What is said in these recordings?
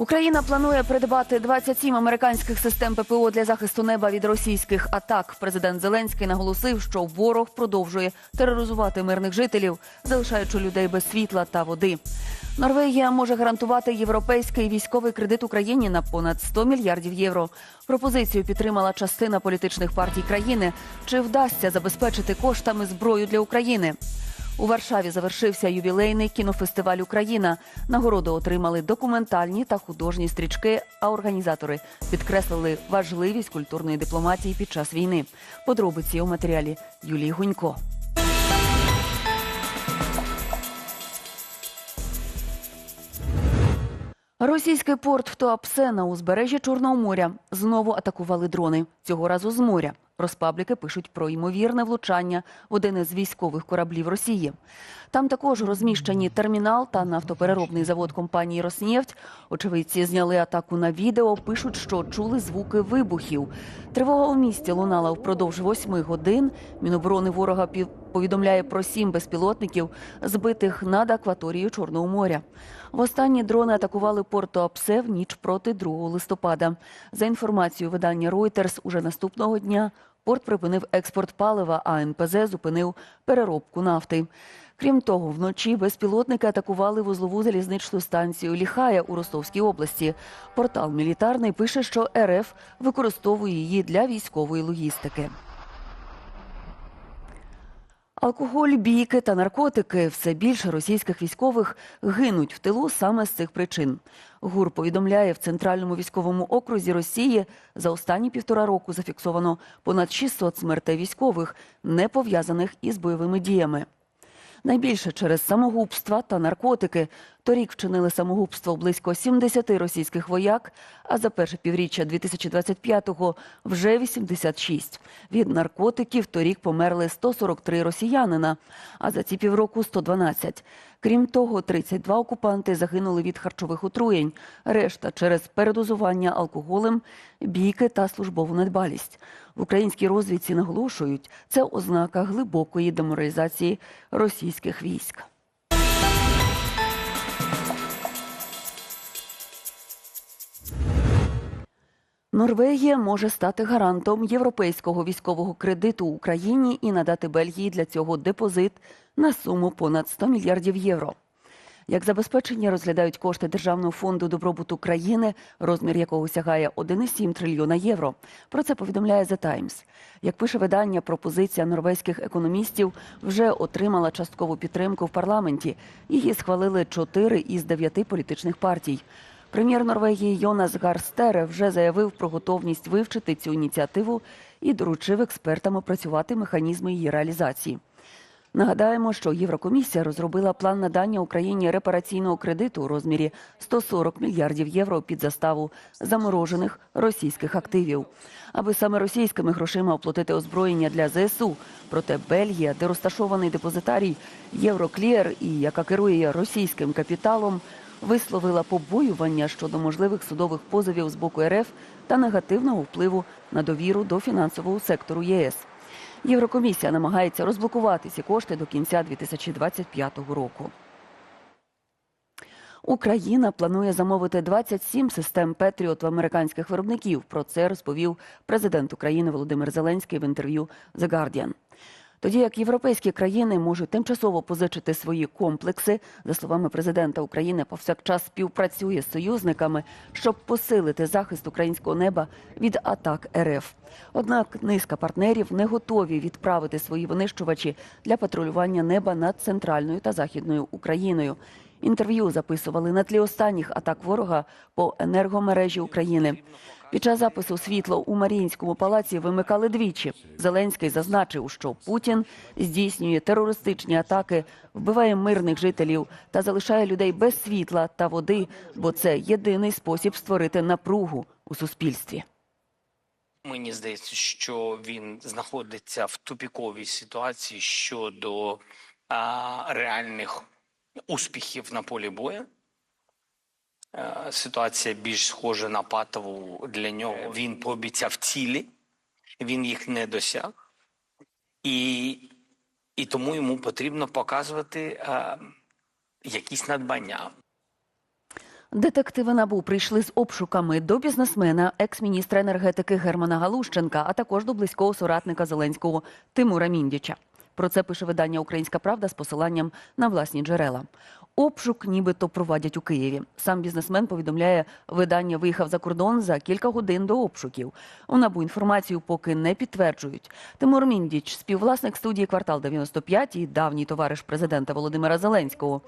Україна планує придбати 27 американських систем ППО для захисту неба від російських атак. Президент Зеленський наголосив, що ворог продовжує тероризувати мирних жителів, залишаючи людей без світла та води. Норвегія може гарантувати європейський військовий кредит Україні на понад 100 мільярдів євро. Пропозицію підтримала частина політичних партій країни. Чи вдасться забезпечити коштами зброю для України? У Варшаві завершився ювілейний кінофестиваль Україна. Нагороду отримали документальні та художні стрічки. А організатори підкреслили важливість культурної дипломатії під час війни. Подробиці у матеріалі Юлії Гунько. Російський порт в Туапсе на узбережжі Чорного моря знову атакували дрони. Цього разу з моря. Розпабліки пишуть про ймовірне влучання в один із військових кораблів Росії. Там також розміщені термінал та нафтопереробний завод компанії «Роснефть». Очевидці зняли атаку на відео. Пишуть, що чули звуки вибухів. Тривога у місті лунала впродовж восьми годин. Міноборони ворога повідомляє про сім безпілотників, збитих над акваторією Чорного моря. Востаннє дрони атакували порт Туапсе в ніч проти 2 листопада. За інформацією видання Reuters, уже наступного дня порт припинив експорт палива, а НПЗ зупинив переробку нафти. Крім того, вночі безпілотники атакували вузлову залізничну станцію Ліхая у Ростовській області. Портал Мілітарний пише, що РФ використовує її для військової логістики. Алкоголь, бійки та наркотики все більше російських військових гинуть в тилу саме з цих причин. ГУР повідомляє, в центральному військовому окрузі Росії за останні півтора року зафіксовано понад 600 смертей військових, не пов'язаних із бойовими діями. Найбільше через самогубства та наркотики. Торік вчинили самогубство близько 70 російських вояк, а за перше півріччя 2025-го вже 86. Від наркотиків торік померли 143 росіянина, а за ці півроку 112. Крім того, 32 окупанти загинули від харчових отруєнь, решта через передозування алкоголем, бійки та службову недбалість. В українській розвідці наголошують, це ознака глибокої деморалізації російських військ. Норвегія може стати гарантом європейського військового кредиту Україні і надати Бельгії для цього депозит на суму понад 100 мільярдів євро. Як забезпечення розглядають кошти Державного фонду добробуту країни, розмір якого сягає 1,7 трильйона євро. Про це повідомляє The Times. Як пише видання, пропозиція норвезьких економістів вже отримала часткову підтримку в парламенті. Її схвалили чотири із дев'яти політичних партій. Прем'єр Норвегії Йонас Гарстере вже заявив про готовність вивчити цю ініціативу і доручив експертам опрацювати механізми її реалізації. Нагадаємо, що Єврокомісія розробила план надання Україні репараційного кредиту у розмірі 140 мільярдів євро під заставу заморожених російських активів, аби саме російськими грошима оплатити озброєння для ЗСУ. Проте Бельгія, де розташований депозитарій Євроклієр і яка керує російським капіталом, висловила побоювання щодо можливих судових позовів з боку РФ та негативного впливу на довіру до фінансового сектору ЄС. Єврокомісія намагається розблокувати ці кошти до кінця 2025 року. Україна планує замовити 27 систем Петріот в американських виробників. Про це розповів президент України Володимир Зеленський в інтерв'ю The Guardian. Тоді як європейські країни можуть тимчасово позичити свої комплекси, за словами президента України, повсякчас співпрацює з союзниками, щоб посилити захист українського неба від атак РФ. Однак низка партнерів не готові відправити свої винищувачі для патрулювання неба над центральною та західною Україною. Інтерв'ю записували на тлі останніх атак ворога по енергомережі України. Під час запису світло у Маріїнському палаці вимикали двічі. Зеленський зазначив, що Путін здійснює терористичні атаки, вбиває мирних жителів та залишає людей без світла та води, бо це єдиний спосіб створити напругу у суспільстві. Мені здається, що він знаходиться в тупіковій ситуації щодо а, реальних успіхів на полі бою. Е, Ситуація більш схожа на патову для нього. Він пообіцяв цілі, він їх не досяг, і, і тому йому потрібно показувати а, якісь надбання. Детективи НАБУ прийшли з обшуками до бізнесмена, екс-міністра енергетики Германа Галущенка, а також до близького соратника Зеленського Тимура Міндіча. Про це пише видання Українська Правда з посиланням на власні джерела. Обшук нібито проводять у Києві. Сам бізнесмен повідомляє, видання виїхав за кордон за кілька годин до обшуків. У НАБУ інформацію поки не підтверджують. Тимур Міндіч, співвласник студії «Квартал 95» і давній товариш президента Володимира Зеленського.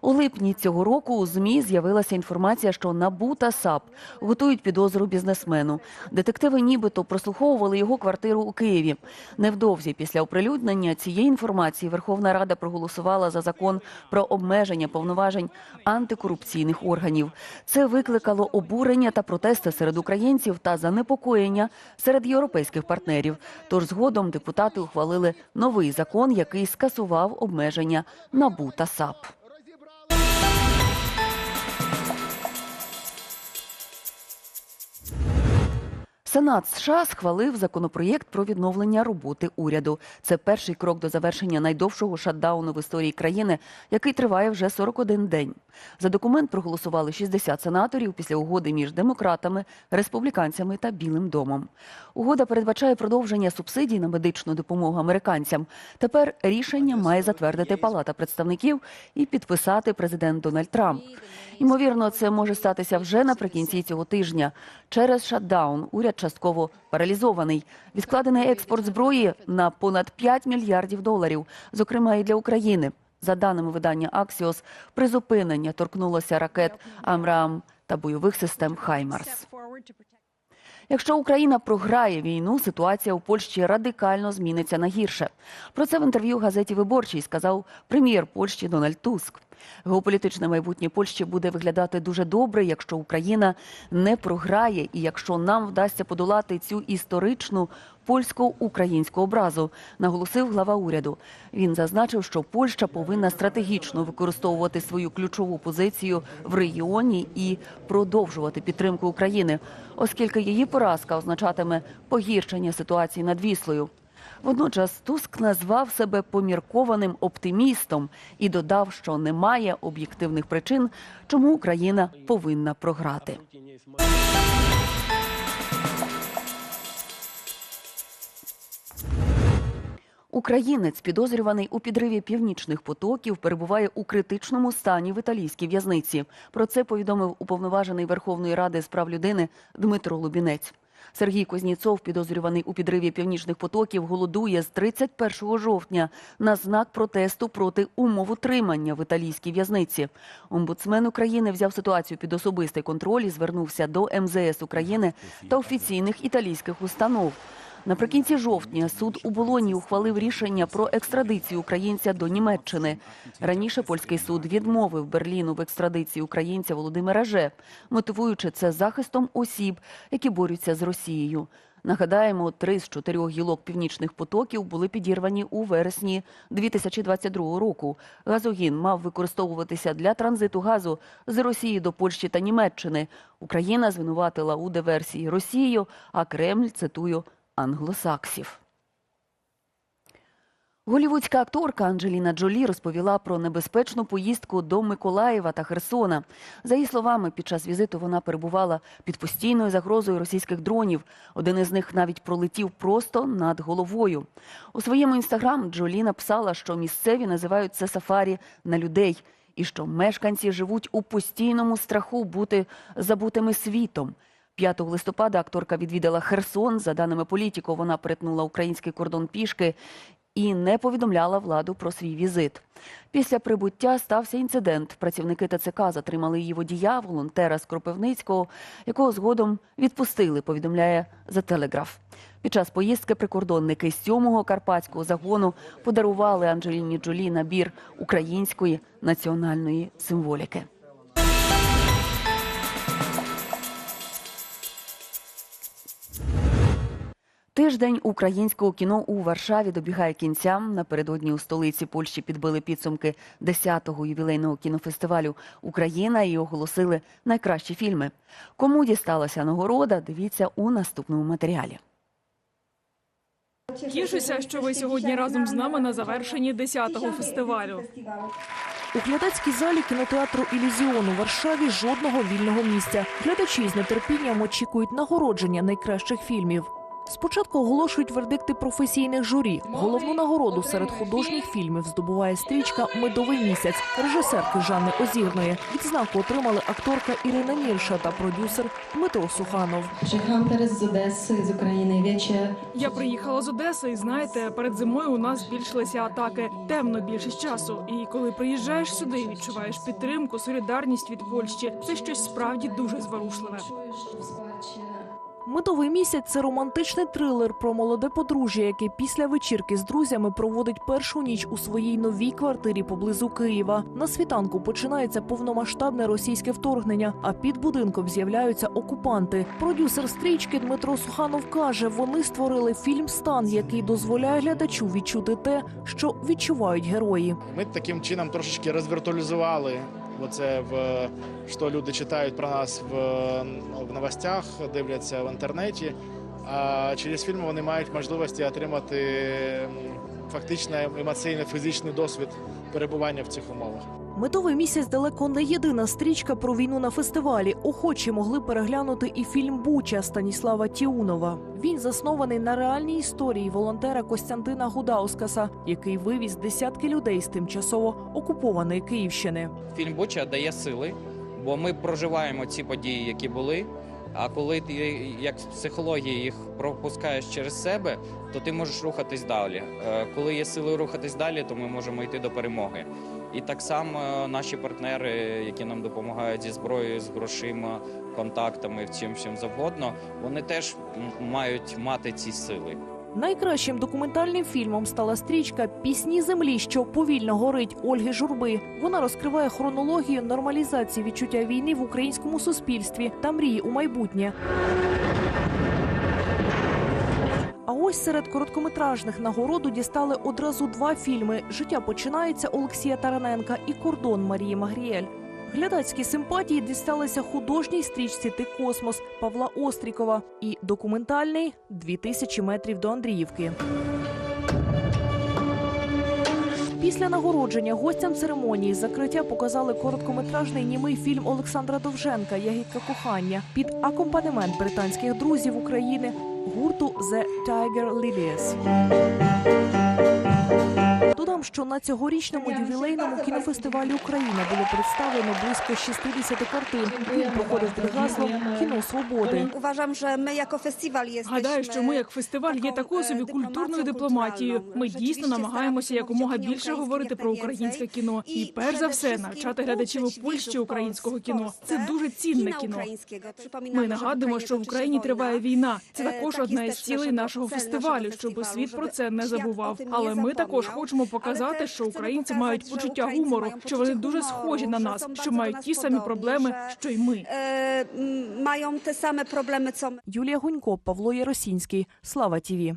У липні цього року у ЗМІ з'явилася інформація, що НАБУ та САП готують підозру бізнесмену. Детективи нібито прослуховували його квартиру у Києві. Невдовзі після оприлюднення цієї інформації Верховна Рада проголосувала за закон про обмеження повноважень антикорупційних органів. Це викликало обурення та протести серед українців та занепокоєння серед європейських партнерів. Тож згодом депутати ухвалили новий закон, який скасував обмеження НАБУ та САП. Сенат США схвалив законопроєкт про відновлення роботи уряду. Це перший крок до завершення найдовшого шатдауну в історії країни, який триває вже 41 день. За документ проголосували 60 сенаторів після угоди між демократами, республіканцями та Білим домом. Угода передбачає продовження субсидій на медичну допомогу американцям. Тепер рішення має затвердити Палата представників і підписати президент Дональд Трамп. Ймовірно, це може статися вже наприкінці цього тижня. Через шатдаун уряд частково паралізований. Відкладений експорт зброї на понад 5 мільярдів доларів, зокрема і для України. За даними видання Аксіос, призупинення торкнулося ракет Амрам та бойових систем Хаймарс. Якщо Україна програє війну, ситуація у Польщі радикально зміниться на гірше. Про це в інтерв'ю газеті Виборчий сказав прем'єр Польщі Дональд Туск. Геополітичне майбутнє Польщі буде виглядати дуже добре, якщо Україна не програє, і якщо нам вдасться подолати цю історичну польсько-українську образу, наголосив глава уряду. Він зазначив, що Польща повинна стратегічно використовувати свою ключову позицію в регіоні і продовжувати підтримку України, оскільки її поразка означатиме погіршення ситуації над Віслою. Водночас Туск назвав себе поміркованим оптимістом і додав, що немає об'єктивних причин, чому Україна повинна програти. Українець, підозрюваний у підриві північних потоків, перебуває у критичному стані в італійській в'язниці. Про це повідомив уповноважений Верховної Ради з прав людини Дмитро Лубінець. Сергій Кузніцов, підозрюваний у підриві північних потоків, голодує з 31 жовтня на знак протесту проти умов утримання в італійській в'язниці. Омбудсмен України взяв ситуацію під особистий контроль і звернувся до МЗС України та офіційних італійських установ. Наприкінці жовтня суд у Болоні ухвалив рішення про екстрадицію українця до Німеччини. Раніше польський суд відмовив Берліну в екстрадиції українця Володимира Же, мотивуючи це захистом осіб, які борються з Росією. Нагадаємо, три з чотирьох гілок північних потоків були підірвані у вересні 2022 року. Газогін мав використовуватися для транзиту газу з Росії до Польщі та Німеччини. Україна звинуватила у диверсії Росію, а Кремль цитую англосаксів. Голівудська акторка Анджеліна Джолі розповіла про небезпечну поїздку до Миколаєва та Херсона. За її словами, під час візиту вона перебувала під постійною загрозою російських дронів. Один із них навіть пролетів просто над головою. У своєму інстаграм Джолі написала, що місцеві називають це сафарі на людей, і що мешканці живуть у постійному страху бути забутими світом. 5 листопада акторка відвідала Херсон. За даними політіко, вона перетнула український кордон пішки і не повідомляла владу про свій візит. Після прибуття стався інцидент. Працівники ТЦК затримали її водія, волонтера з Кропивницького, якого згодом відпустили, повідомляє The Telegraph. Під час поїздки прикордонники з 7-го карпатського загону подарували Анджеліні Джолі набір української національної символіки. Тиждень українського кіно у Варшаві добігає кінця. Напередодні у столиці Польщі підбили підсумки 10-го ювілейного кінофестивалю Україна і оголосили найкращі фільми. Кому дісталася нагорода? Дивіться у наступному матеріалі. Тішуся, що ви сьогодні разом з нами на завершенні 10-го фестивалю. У глядацькій залі кінотеатру Ілюзіон у Варшаві жодного вільного місця. Глядачі з нетерпінням очікують нагородження найкращих фільмів. Спочатку оголошують вердикти професійних журі. Головну нагороду серед художніх фільмів здобуває стрічка Медовий місяць режисерки Жанни Озірної. Відзнаку отримали акторка Ірина Нірша та продюсер Дмитро Суханов. Z Odessy, z Ukrainy. Wiecie, Я приїхала з Одеси, і знаєте, перед зимою у нас збільшилися атаки. Темно більшість часу. І коли приїжджаєш сюди, і відчуваєш підтримку, солідарність від Польщі. Це щось справді дуже зворушливе. Медовий місяць це романтичний трилер про молоде подружжя, яке після вечірки з друзями проводить першу ніч у своїй новій квартирі поблизу Києва. На світанку починається повномасштабне російське вторгнення, а під будинком з'являються окупанти. Продюсер стрічки Дмитро Суханов каже, вони створили фільм Стан, який дозволяє глядачу відчути те, що відчувають герої. Ми таким чином трошечки розвіртуалізували оце в що люди читають про нас в, в новостях, дивляться в інтернеті. А через фільми вони мають можливості отримати фактично емоційний фізичний досвід перебування в цих умовах. Медовий місяць далеко не єдина стрічка про війну на фестивалі. Охочі могли переглянути і фільм Буча Станіслава Тіунова. Він заснований на реальній історії волонтера Костянтина Гудаускаса, який вивіз десятки людей з тимчасово окупованої Київщини. Фільм Буча дає сили, бо ми проживаємо ці події, які були. А коли ти як з психології їх пропускаєш через себе, то ти можеш рухатись далі. Е, Коли є сили рухатись далі, то ми можемо йти до перемоги. І так само е, наші партнери, які нам допомагають зі зброєю, з грошима, контактами, чим чим завгодно, вони теж мають мати ці сили. Найкращим документальним фільмом стала стрічка Пісні землі, що повільно горить Ольги Журби. Вона розкриває хронологію нормалізації відчуття війни в українському суспільстві та мрії у майбутнє. А ось серед короткометражних нагороду дістали одразу два фільми: Життя починається Олексія Тараненка і Кордон Марії Магріель. Глядацькі симпатії дісталися художній стрічці Ти космос Павла Острікова і документальний «2000 метрів до Андріївки. Після нагородження гостям церемонії закриття показали короткометражний німий фільм Олександра Довженка Ягідка кохання під акомпанемент британських друзів України гурту The Tiger Lilies. Що на цьогорічному ювілейному кінофестивалі Україна було представлено близько 60 картин. Він проходив під гаслом Кіно свободи. Uważam, że my jako festiwal jesteśmy... Гадаю, що ми, як фестиваль, є такою собі культурною дипломатією. Ми дійсно намагаємося якомога більше говорити про українське кіно і перш за все навчати глядачів у Польщі українського кіно. Це дуже цінне кіно. Ми нагадуємо, що в Україні триває війна. Це також одна із цілей нашого фестивалю, щоб світ про це не забував. Але ми також хочемо показати, що українці мають почуття гумору, що вони дуже схожі на нас, що мають ті самі проблеми, що й ми. Мають те саме проблеми. Юлія Гунько, Павло Яросінський. Слава ТІВІ.